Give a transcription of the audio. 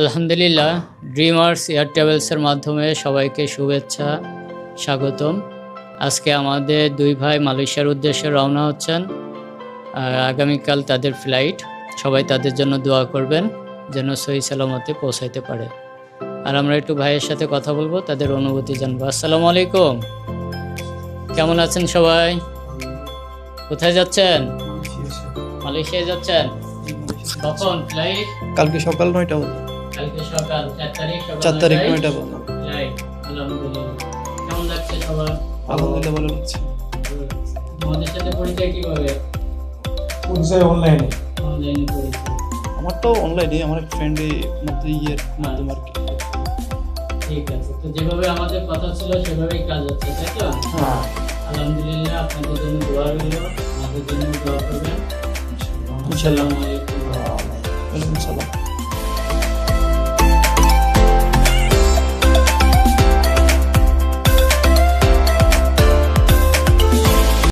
আলহামদুলিল্লাহ dreamers air ট্রাভেলসের মাধ্যমে সবাইকে শুভেচ্ছা স্বাগতম। আজকে আমাদের দুই ভাই মালয়েশিয়ার উদ্দেশ্যে রওনা হচ্ছেন আর আগামীকাল তাদের ফ্লাইট সবাই তাদের জন্য দোয়া করবেন যেন সহি সালামতে পৌঁছাইতে পারে। আর আমরা একটু ভাইয়ের সাথে কথা বলব তাদের অনুভূতি জানব। আসসালামু আলাইকুম। কেমন আছেন সবাই? কোথায় যাচ্ছেন? মালয়েশিয়ায় যাচ্ছেন? কখন ফ্লাইট কালকে সকাল নয়টা বাজে। কালকে সকাল চার তারিখ চার তারিখ নয়টা flight। আলহামদুলিল্লাহ। কেমন লাগছে সবার? আলহামদুলিল্লাহ ভালো লাগছে। আমাদের সাথে পরিচয় কীভাবে? পরিচয় অনলাইনে অনলাইনে পরিচয়। আমার তো অনলাইনে আমার এক ফ্রেন্ডে মধ্যে ইয়ের মাধ্যমে আর কি ঠিক আছে তো যেভাবে আমাদের কথা ছিল সেভাবেই কাজ হচ্ছে তাই তো? হ্যাঁ। আলহামদুলিল্লাহ আপনাদের জন্য দোয়া রইল আমাদের জন্য দোয়া করবেন। ইনশাল্লাহ। আসসালামু আলাইকুম ওয়ালাইকুম সালাম